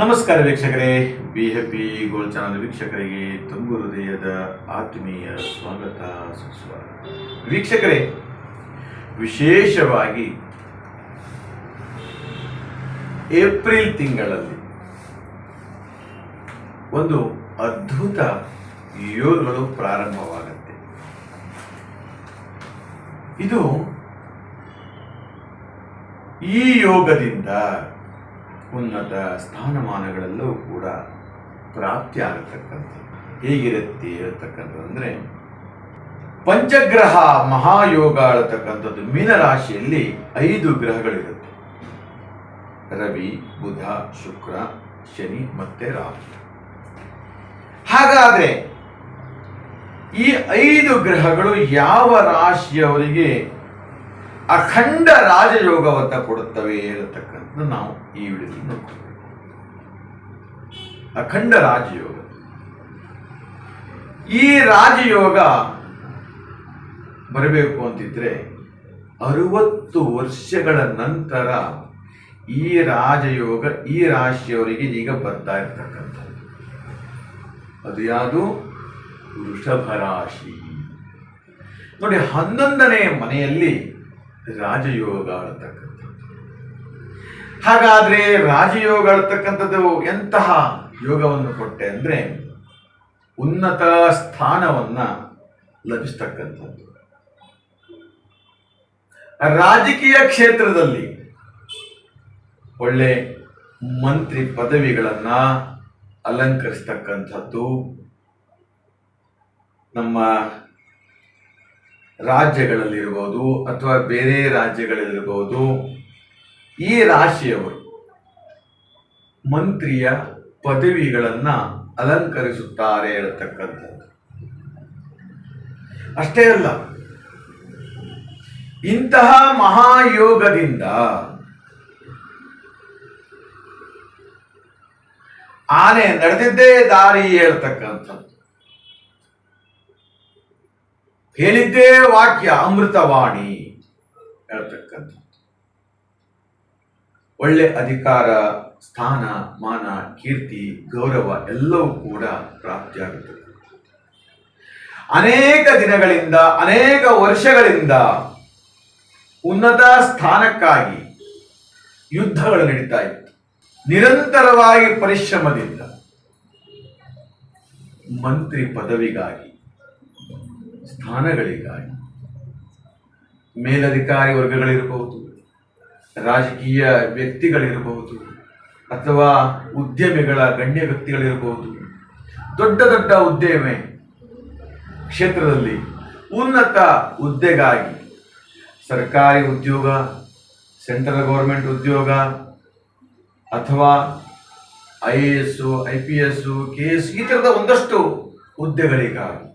ನಮಸ್ಕಾರ ವೀಕ್ಷಕರೇ. B P gold channel ವೀಕ್ಷಕರಿಗೆ ತುಂಬು ಹೃದಯದ ಆತ್ಮೀಯ ಸ್ವಾಗತ, ಸುಸ್ವಾಗತ. ವೀಕ್ಷಕರೇ, ವಿಶೇಷವಾಗಿ ಏಪ್ರಿಲ್ ತಿಂಗಳಲ್ಲಿ ಒಂದು ಅದ್ಭುತ ಯೋಗಗಳು ಪ್ರಾರಂಭವಾಗುತ್ತೆ. ಇದು ಈ ಯೋಗದಿಂದ ಉನ್ನತ ಸ್ಥಾನಮಾನಗಳಲ್ಲೂ ಕೂಡ ಪ್ರಾಪ್ತಿ ಆಗತಕ್ಕಂಥದ್ದು. ಹೇಗಿರುತ್ತೆ ಹೇಳ್ತಕ್ಕಂಥದ್ದು ಅಂದರೆ, ಪಂಚಗ್ರಹ ಮಹಾಯೋಗ ಅಳತಕ್ಕಂಥದ್ದು ಮೀನರಾಶಿಯಲ್ಲಿ ಐದು ಗ್ರಹಗಳಿರುತ್ತೆ. ರವಿ, ಬುಧ, ಶುಕ್ರ, ಶನಿ ಮತ್ತೆ ರಾಹು. ಹಾಗಾದ್ರೆ ಈ ಐದು ಗ್ರಹಗಳು ಯಾವ ರಾಶಿಯವರಿಗೆ ಅಖಂಡ ರಾಜಯೋಗವನ್ನು ಕೊಡುತ್ತವೆ ಇರತಕ್ಕಂಥ ನಾವು ಈ ವಿಡಿಯೋದಲ್ಲಿ ನೋಡ್ಕೊಳ್ಬೇಕು ಅಖಂಡ ರಾಜಯೋಗ. ಈ ರಾಜಯೋಗ ಬರಬೇಕು ಅಂತಿದ್ರೆ ಅರುವತ್ತು ವರ್ಷಗಳ ನಂತರ ಈ ರಾಜಯೋಗ, ಈ ರಾಶಿಯವರಿಗೆ ಈಗ ಬರ್ತಾ ಇರ್ತಕ್ಕಂಥದ್ದು. ಅದು ಯಾವುದು? ವೃಷಭ ರಾಶಿ. ನೋಡಿ, ಹನ್ನೊಂದನೇ ಮನೆಯಲ್ಲಿ ರಾಜಯೋಗ ಆಳತಕ್ಕಂಥದ್ದು ಹಾಗಾದ್ರೆ ರಾಜಯೋಗ ಆಳತಕ್ಕಂಥದ್ದು ಎಂತಹ ಯೋಗವನ್ನು ಕೊಟ್ಟೆ ಅಂದ್ರೆ ಉನ್ನತ ಸ್ಥಾನವನ್ನ ಲಭಿಸ್ತಕ್ಕಂಥದ್ದು. ರಾಜಕೀಯ ಕ್ಷೇತ್ರದಲ್ಲಿ ಒಳ್ಳೆ ಮಂತ್ರಿ ಪದವಿಗಳನ್ನ ಅಲಂಕರಿಸ್ತಕ್ಕಂಥದ್ದು ನಮ್ಮ ರಾಜ್ಯಗಳಲ್ಲಿರ್ಬೋದು ಅಥವಾ ಬೇರೆ ರಾಜ್ಯಗಳಲ್ಲಿರ್ಬೋದು, ಈ ರಾಶಿಯವರು ಮಂತ್ರಿಯ ಪದವಿಗಳನ್ನು ಅಲಂಕರಿಸುತ್ತಾರೆ ಇರತಕ್ಕಂಥದ್ದು ಅಷ್ಟೇ ಅಲ್ಲ, ಇಂತಹ ಮಹಾಯೋಗದಿಂದ ಆನೆ ನಡೆದಿದ್ದೇ ದಾರಿ ಹೇಳ್ತಕ್ಕಂಥದ್ದು. ಹೇಳಿದ್ದೇ ವಾಕ್ಯ ಅಮೃತವಾಣಿ ಹೇಳ್ತಕ್ಕಂಥ ಒಳ್ಳೆ ಅಧಿಕಾರ, ಸ್ಥಾನ, ಮಾನ, ಕೀರ್ತಿ, ಗೌರವ ಎಲ್ಲವೂ ಕೂಡ ಪ್ರಾಪ್ತಿಯಾಗುತ್ತದೆ. ಅನೇಕ ದಿನಗಳಿಂದ, ಅನೇಕ ವರ್ಷಗಳಿಂದ ಉನ್ನತ ಸ್ಥಾನಕ್ಕಾಗಿ ಯುದ್ಧಗಳು ನಡೀತಾ ಇತ್ತು. ನಿರಂತರವಾಗಿ ಪರಿಶ್ರಮದಿಂದ ಮಂತ್ರಿ ಪದವಿಗಾಗಿ ಸ್ಥಾನಗಳಿಗಾಗಿ ಮೇಲಧಿಕಾರಿ ವರ್ಗಗಳಿರಬಹುದು, ರಾಜಕೀಯ ವ್ಯಕ್ತಿಗಳಿರಬಹುದು, ಅಥವಾ ಉದ್ಯಮಿಗಳ ಗಣ್ಯ ವ್ಯಕ್ತಿಗಳಿರಬಹುದು. ದೊಡ್ಡ ದೊಡ್ಡ ಉದ್ಯಮೆ ಕ್ಷೇತ್ರದಲ್ಲಿ ಉನ್ನತ ಹುದ್ದೆಗಾಗಿ ಸರ್ಕಾರಿ ಉದ್ಯೋಗ, ಸೆಂಟ್ರಲ್ ಗೌರ್ಮೆಂಟ್ ಉದ್ಯೋಗ, ಅಥವಾ I A S, I P S, K S ಈ ಥರದ ಒಂದಷ್ಟು ಹುದ್ದೆಗಳಿಗಾಗಿ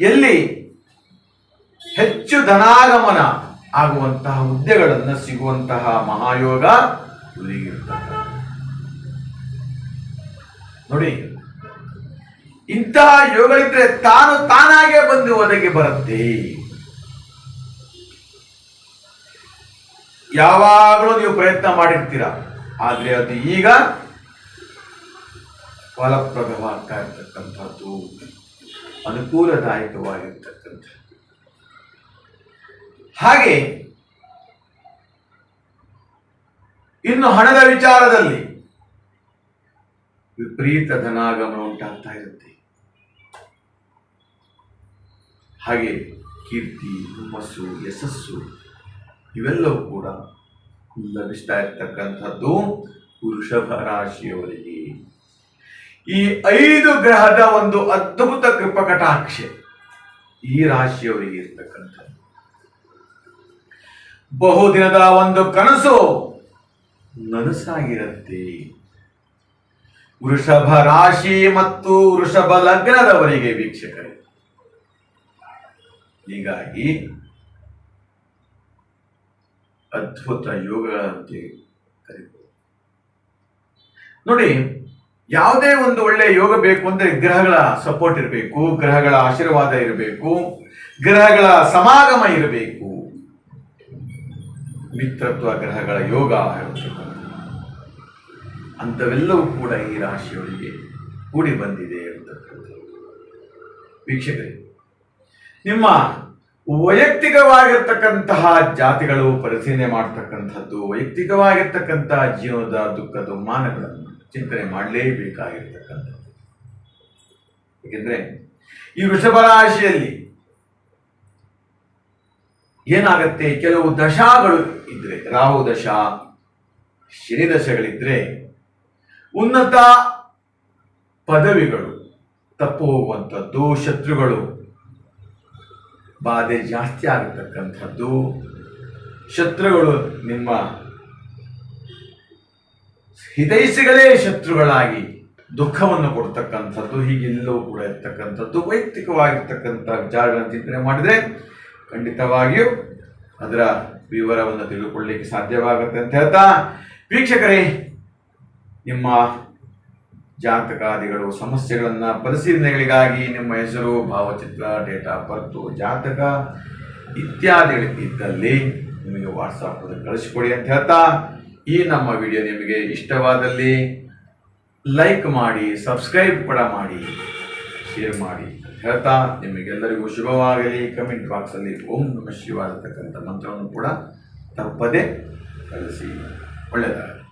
ಎಲ್ಲಿ ಹೆಚ್ಚು ಧನಾಗಮನ ಆಗುವಂತಹ ಹುದ್ದೆಗಳನ್ನು ಸಿಗುವಂತಹ ಮಹಾಯೋಗ ನೋಡಿ, ಇಂತಹ ಯೋಗಗಳಿದ್ರೆ ತಾನು ತಾನಾಗೆ ಬಂದು ಒದಗಿ ಬರುತ್ತೆ. ಯಾವಾಗಲೂ ನೀವು ಪ್ರಯತ್ನ ಮಾಡಿರ್ತೀರ, ಆದ್ರೆ ಅದು ಈಗ ಫಲಪ್ರದವಾಗ್ತಾ ಇರ್ತಕ್ಕಂಥದ್ದು. ಅನುಕೂಲದಾಯಕವಾಗಿರ್ತಕ್ಕಂಥದ್ದು. ಹಾಗೆ ಇನ್ನು ಹಣದ ವಿಚಾರದಲ್ಲಿ ವಿಪರೀತ ಧನಾಗಮನ ಉಂಟಾಗ್ತಾ ಇರುತ್ತೆ. ಹಾಗೆ ಕೀರ್ತಿ, ಹುಮ್ಮಸ್ಸು, ಯಶಸ್ಸು ಇವೆಲ್ಲವೂ ಕೂಡ ಲಭಿಸ್ತಾ ಇರ್ತಕ್ಕಂಥದ್ದು ವೃಷಭ ರಾಶಿಯವರಿಗೆ. ಈ ಐದು ಗ್ರಹದ ಒಂದು ಅದ್ಭುತ ಕೃಪಕಟಾಕ್ಷ ಈ ರಾಶಿಯವರಿಗೆ ಇರ್ತಕ್ಕಂಥ ಬಹುದಿನದ ಒಂದು ಕನಸು ನನಸಾಗಿರುತ್ತೆ. ವೃಷಭ ರಾಶಿ ಮತ್ತು ವೃಷಭ ಲಗ್ನದವರಿಗೆ ವೀಕ್ಷಕರೇ. ಹೀಗಾಗಿ ಅದ್ಭುತ ಯೋಗಗಳಂತೆ ಕರಿಬಹುದು ನೋಡಿ ಯಾವುದೇ ಒಂದು ಒಳ್ಳೆಯ ಯೋಗ ಬೇಕು ಅಂದರೆ ಗ್ರಹಗಳ ಸಪೋರ್ಟ್ ಇರಬೇಕು, ಗ್ರಹಗಳ ಆಶೀರ್ವಾದ ಇರಬೇಕು, ಗ್ರಹಗಳ ಸಮಾಗಮ ಇರಬೇಕು ಮಿತ್ರತ್ವ ಗ್ರಹಗಳ ಯೋಗ. ಅಂಥವೆಲ್ಲವೂ ಕೂಡ ಈ ರಾಶಿಯೊಳಗೆ ಕೂಡಿ ಬಂದಿದೆ ಅಂತಕ್ಕಂಥದ್ದು ವೀಕ್ಷಕರೇ, ನಿಮ್ಮ ವೈಯಕ್ತಿಕವಾಗಿರ್ತಕ್ಕಂತಹ ಜಾತಿಗಳು ಪರಿಶೀಲನೆ ಮಾಡ್ತಕ್ಕಂಥದ್ದು, ವೈಯಕ್ತಿಕವಾಗಿರ್ತಕ್ಕಂತಹ ಜೀವನದ ದುಃಖದ ದುಮ್ಮಾನಗಳನ್ನು ಚಿಂತನೆ ಮಾಡಲೇಬೇಕಾಗಿರ್ತಕ್ಕಂಥದ್ದು. ಏಕೆಂದರೆ ಈ ವೃಷಭ ರಾಶಿಯಲ್ಲಿ ಏನಾಗತ್ತೆ? ಕೆಲವು ದಶಾಗಳು ಇದ್ರೆ, ರಾಹು ದಶ, ಶನಿ ದಶಗಳಿದ್ರೆ ಉನ್ನತ ಪದವಿಗಳು, ತಪ್ಪು ಹೋಗುವಂಥದ್ದು, ಶತ್ರುಗಳು ಬಾಧೆ ಜಾಸ್ತಿ ಆಗತಕ್ಕಂಥದ್ದು. ಶತ್ರುಗಳು ನಿಮ್ಮ ಹಿತೈಷಿಗಳೇ ಶತ್ರುಗಳಾಗಿ ದುಃಖವನ್ನು ಕೊಡ್ತಕ್ಕಂಥದ್ದು ಹೀಗೆಲ್ಲವೂ ಕೂಡ ಇರ್ತಕ್ಕಂಥದ್ದು, ವೈಯಕ್ತಿಕವಾಗಿರ್ತಕ್ಕಂಥ ವಿಚಾರಗಳನ್ನು ಚಿಂತನೆ ಮಾಡಿದರೆ ಖಂಡಿತವಾಗಿಯೂ ಅದರ ವಿವರವನ್ನು ತಿಳಿದುಕೊಳ್ಳಲಿಕ್ಕೆ ಸಾಧ್ಯವಾಗುತ್ತೆ ಅಂತ ಹೇಳ್ತಾ, ವೀಕ್ಷಕರೇ, ನಿಮ್ಮ ಜಾತಕಾದಿಗಳು ಸಮಸ್ಯೆಗಳನ್ನು ಪರಿಶೀಲನೆಗಳಿಗಾಗಿ ನಿಮ್ಮ ಹೆಸರು, ಭಾವಚಿತ್ರ, ಡೇಟ್ ಆಫ್ ಬರ್ತು, ಜಾತಕ ಇತ್ಯಾದಿಗಳಿದ್ದಲ್ಲಿ ನಿಮಗೆ ವಾಟ್ಸಪ್ ಕಳಿಸಿಕೊಡಿ ಅಂತ ಹೇಳ್ತಾ ಈ ನಮ್ಮ ವಿಡಿಯೋ ನಿಮಗೆ ಇಷ್ಟವಾದಲ್ಲಿ ಲೈಕ್ ಮಾಡಿ, ಸಬ್ಸ್ಕ್ರೈಬ್ ಕೂಡ ಮಾಡಿ, ಶೇರ್ ಮಾಡಿ. ಹೇಳ್ತಾ ನಿಮಗೆಲ್ಲರಿಗೂ ಶುಭವಾಗಲಿ. ಕಮೆಂಟ್ ಬಾಕ್ಸಲ್ಲಿ ಓಂ ನಮ ಶಿವ ಅಂತಕ್ಕಂಥ ಮಂತ್ರವನ್ನು ಕೂಡ ತಪ್ಪದೆ ಕಲಿಸಿ. ಒಳ್ಳೆಯದಾಗಲಿ.